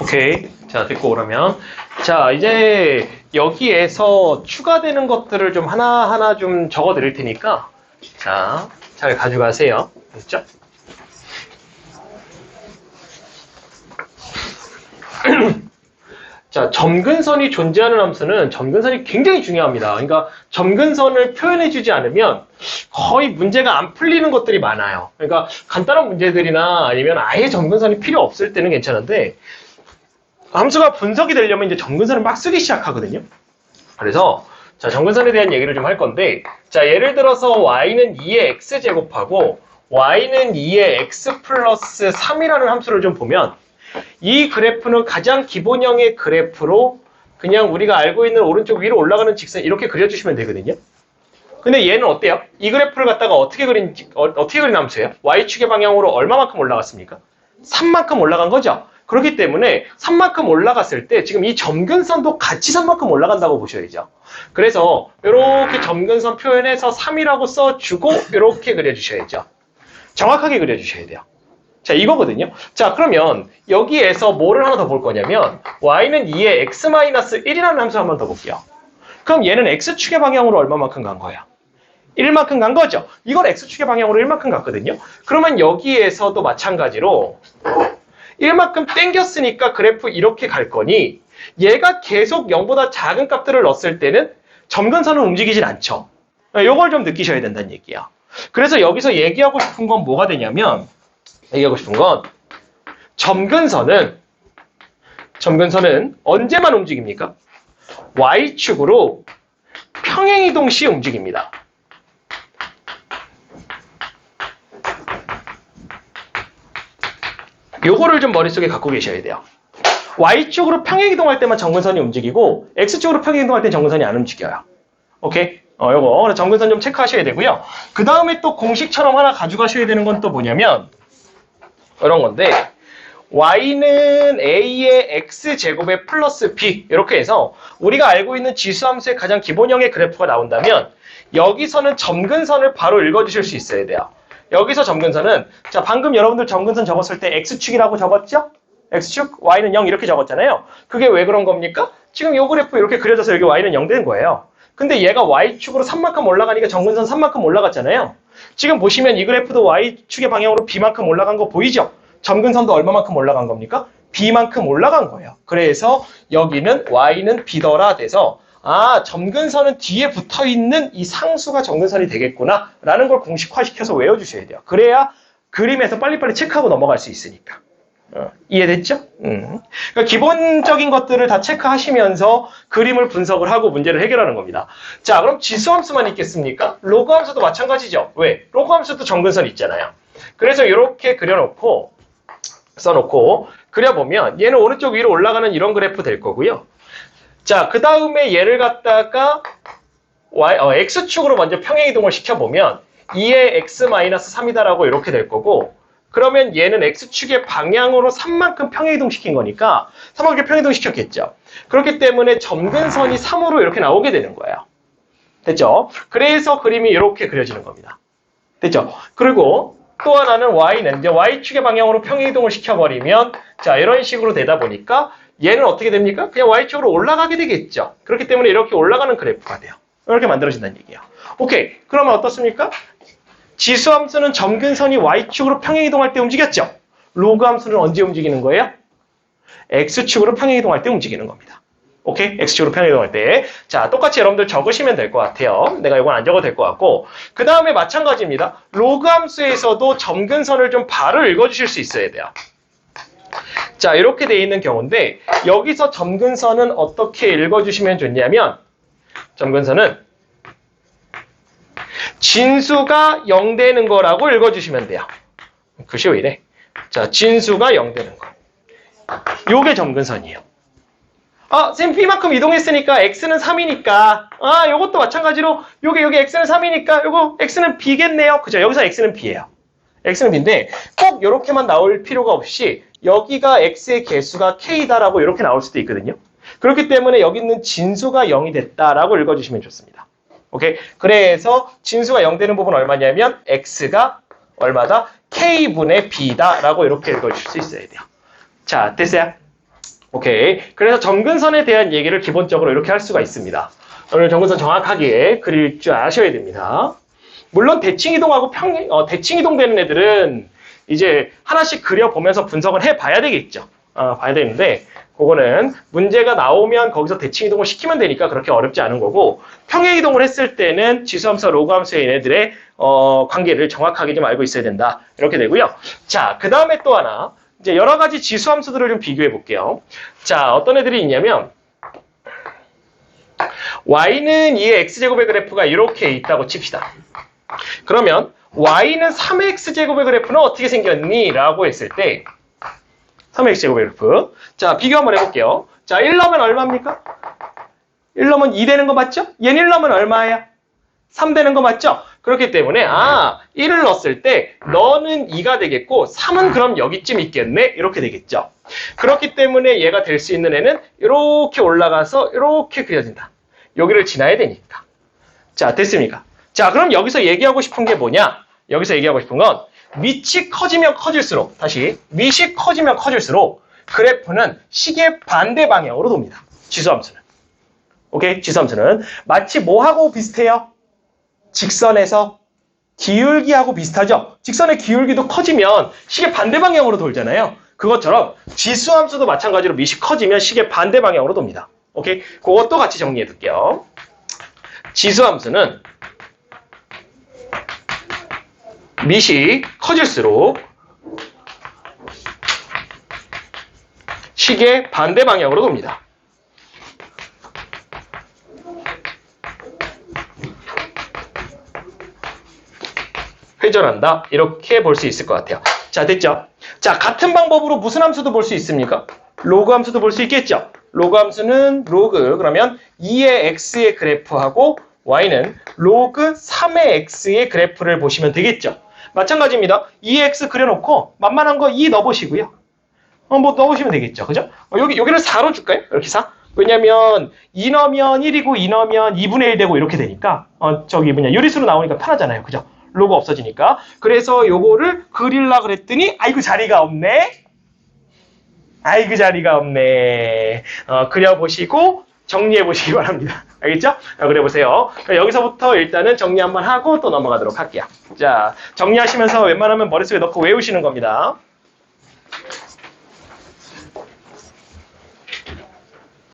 오케이. 자, 듣고 오라면. 자, 이제 여기에서 추가되는 것들을 좀 하나하나 좀 적어 드릴 테니까. 자, 잘 가져가세요. 됐죠? 자, 점근선이 존재하는 함수는 점근선이 굉장히 중요합니다. 그러니까 점근선을 표현해 주지 않으면 거의 문제가 안 풀리는 것들이 많아요. 그러니까 간단한 문제들이나 아니면 아예 점근선이 필요 없을 때는 괜찮은데 함수가 분석이 되려면 이제 점근선을 막 쓰기 시작하거든요. 그래서 자 점근선에 대한 얘기를 좀 할 건데 자 예를 들어서 y는 2의 x 제곱하고 y는 2의 x 플러스 3이라는 함수를 좀 보면 이 그래프는 가장 기본형의 그래프로 그냥 우리가 알고 있는 오른쪽 위로 올라가는 직선 이렇게 그려주시면 되거든요. 근데 얘는 어때요? 이 그래프를 갖다가 어떻게 그린 어, 어떻게 그린 함수예요? y축의 방향으로 얼마만큼 올라갔습니까? 3만큼 올라간 거죠. 그렇기 때문에 3만큼 올라갔을 때 지금 이 점근선도 같이 3만큼 올라간다고 보셔야죠. 그래서 이렇게 점근선 표현해서 3이라고 써주고 이렇게 그려주셔야죠. 정확하게 그려주셔야 돼요. 자, 이거거든요. 자, 그러면 여기에서 뭐를 하나 더 볼 거냐면 y는 2의 x-1이라는 함수 한번 더 볼게요. 그럼 얘는 x축의 방향으로 얼마만큼 간 거야? 1만큼 간 거죠. 이건 x축의 방향으로 1만큼 갔거든요. 그러면 여기에서도 마찬가지로 1만큼 땡겼으니까 그래프 이렇게 갈 거니 얘가 계속 0보다 작은 값들을 넣었을 때는 점근선은 움직이진 않죠. 요걸 좀 느끼셔야 된다는 얘기야. 그래서 여기서 얘기하고 싶은 건 뭐가 되냐면 얘기하고 싶은 건 점근선은 점근선은 언제만 움직입니까? y축으로 평행이동 시 움직입니다. 요거를 좀 머릿속에 갖고 계셔야 돼요. y축으로 평행 이동할 때만 정근선이 움직이고 x축으로 평행 이동할 때 정근선이 안 움직여요. 오케이? 어, 요거 정근선 좀 체크하셔야 되고요. 그 다음에 또 공식처럼 하나 가져가셔야 되는 건 또 뭐냐면 이런 건데 y는 a의 x제곱의 플러스 b 이렇게 해서 우리가 알고 있는 지수함수의 가장 기본형의 그래프가 나온다면 여기서는 점근선을 바로 읽어주실 수 있어야 돼요. 여기서 점근선은 자 방금 여러분들 점근선 적었을 때 x축이라고 적었죠? x축, y는 0 이렇게 적었잖아요. 그게 왜 그런 겁니까? 지금 요 그래프 이렇게 그려져서 여기 y는 0 되는 거예요. 근데 얘가 y축으로 3만큼 올라가니까 점근선 3만큼 올라갔잖아요. 지금 보시면 이 그래프도 y축의 방향으로 b만큼 올라간 거 보이죠? 점근선도 얼마만큼 올라간 겁니까? b만큼 올라간 거예요. 그래서 여기는 y는 b더라 돼서 아 점근선은 뒤에 붙어 있는 이 상수가 점근선이 되겠구나 라는 걸 공식화시켜서 외워주셔야 돼요. 그래야 그림에서 빨리빨리 체크하고 넘어갈 수 있으니까. 어, 이해됐죠? 음. 그러니까 기본적인 것들을 다 체크하시면서 그림을 분석을 하고 문제를 해결하는 겁니다. 자, 그럼 지수함수만 있겠습니까? 로그함수도 마찬가지죠. 왜? 로그함수도 정근선 있잖아요. 그래서 이렇게 그려놓고 써놓고 그려보면 얘는 오른쪽 위로 올라가는 이런 그래프 될 거고요. 자, 그 다음에 얘를 갖다가 y, 어, x축으로 먼저 평행이동을 시켜보면 2의 x-3이다라고 이렇게 될 거고 그러면 얘는 x축의 방향으로 3만큼 평행이동 시킨 거니까 3만큼 평행이동 시켰겠죠. 그렇기 때문에 점근선이 3으로 이렇게 나오게 되는 거예요. 됐죠? 그래서 그림이 이렇게 그려지는 겁니다. 됐죠? 그리고 또 하나는 y는 이제 y축의 방향으로 평행이동을 시켜버리면 자 이런 식으로 되다 보니까 얘는 어떻게 됩니까? 그냥 y축으로 올라가게 되겠죠. 그렇기 때문에 이렇게 올라가는 그래프가 돼요. 이렇게 만들어진다는 얘기예요. 오케이. 그러면 어떻습니까? 지수 함수는 점근선이 y축으로 평행이동할 때 움직였죠. 로그 함수는 언제 움직이는 거예요? x축으로 평행이동할 때 움직이는 겁니다. 오케이? x축으로 평행이동할 때. 자, 똑같이 여러분들 적으시면 될 것 같아요. 내가 이건 안 적어도 될 것 같고. 그 다음에 마찬가지입니다. 로그 함수에서도 점근선을 좀 바로 읽어주실 수 있어야 돼요. 자, 이렇게 돼 있는 경우인데 여기서 점근선은 어떻게 읽어주시면 좋냐면 점근선은 진수가 0 되는 거라고 읽어주시면 돼요. 글씨 왜 이래? 자, 진수가 0 되는 거. 요게 점근선이에요. 아, 쌤 B만큼 이동했으니까 X는 3이니까. 아, 요것도 마찬가지로 요게 요게 X는 3이니까 요거 X는 B겠네요. 그죠? 여기서 X는 B예요. X는 B인데 꼭 요렇게만 나올 필요가 없이 여기가 X의 개수가 K다라고 이렇게 나올 수도 있거든요. 그렇기 때문에 여기 있는 진수가 0이 됐다라고 읽어주시면 좋습니다. 오케이? 그래서 진수가 0 되는 부분은 얼마냐면 X가 얼마다? K분의 B다라고 이렇게 읽어주실 수 있어야 돼요. 자, 됐어요? 오케이. 그래서 점근선에 대한 얘기를 기본적으로 이렇게 할 수가 있습니다. 오늘 점근선 정확하게 그릴 줄 아셔야 됩니다. 물론 대칭 이동하고 평, 어, 대칭 이동되는 애들은 이제 하나씩 그려보면서 분석을 해봐야 되겠죠. 어, 봐야 되는데, 그거는 문제가 나오면 거기서 대칭 이동을 시키면 되니까 그렇게 어렵지 않은 거고, 평행 이동을 했을 때는 지수함수와 로그함수의 얘네들의 어, 관계를 정확하게 좀 알고 있어야 된다. 이렇게 되고요. 자, 그 다음에 또 하나. 이제 여러 가지 지수함수들을 좀 비교해 볼게요. 자, 어떤 애들이 있냐면, y는 2의 x제곱의 그래프가 이렇게 있다고 칩시다. 그러면 y는 3x제곱의 그래프는 어떻게 생겼니? 라고 했을 때 3x제곱의 그래프 자 비교 한번 해볼게요 자1 넣으면 얼마입니까? 1 넣으면 2 되는 거 맞죠? 얘는 1 넣으면 얼마야? 3 되는 거 맞죠? 그렇기 때문에 아 1을 넣었을 때 너는 2가 되겠고 3은 그럼 여기쯤 있겠네 이렇게 되겠죠 그렇기 때문에 얘가 될 수 있는 애는 이렇게 올라가서 이렇게 그려진다 여기를 지나야 되니까 자 됐습니까? 자, 그럼 여기서 얘기하고 싶은 게 뭐냐? 여기서 얘기하고 싶은 건 밑이 커지면 커질수록 다시 밑이 커지면 커질수록 그래프는 시계 반대 방향으로 돕니다. 지수함수는. 오케이? 지수함수는 마치 뭐하고 비슷해요? 직선에서 기울기하고 비슷하죠? 직선의 기울기도 커지면 시계 반대 방향으로 돌잖아요. 그것처럼 지수함수도 마찬가지로 밑이 커지면 시계 반대 방향으로 돕니다. 오케이? 그것도 같이 정리해 둘게요. 지수함수는 밑이 커질수록 시계 반대 방향으로 돕니다. 회전한다. 이렇게 볼 수 있을 것 같아요. 자, 됐죠? 자, 같은 방법으로 무슨 함수도 볼 수 있습니까? 로그 함수도 볼 수 있겠죠? 로그 함수는 로그, 그러면 2의 x의 그래프하고 y는 로그 3의 x의 그래프를 보시면 되겠죠? 마찬가지입니다. 2x 그려놓고 만만한 거2 넣어보시고요. 어, 뭐 넣어보시면 되겠죠. 그죠? 어, 여기, 여기를 4로 줄까요? 이렇게 4? 왜냐면 2 넣으면 1이고 2 넣으면 2분의 1 되고 이렇게 되니까 어, 저기 뭐냐 요리수로 나오니까 편하잖아요. 그죠? 로고 없어지니까. 그래서 요거를 그릴라 그랬더니 아이고 자리가 없네. 아이고 자리가 없네. 어, 그려보시고 정리해 보시기 바랍니다. 알겠죠? 자, 그려보세요. 여기서부터 일단은 정리 한번 하고 또 넘어가도록 할게요. 자, 정리하시면서 웬만하면 머릿속에 넣고 외우시는 겁니다.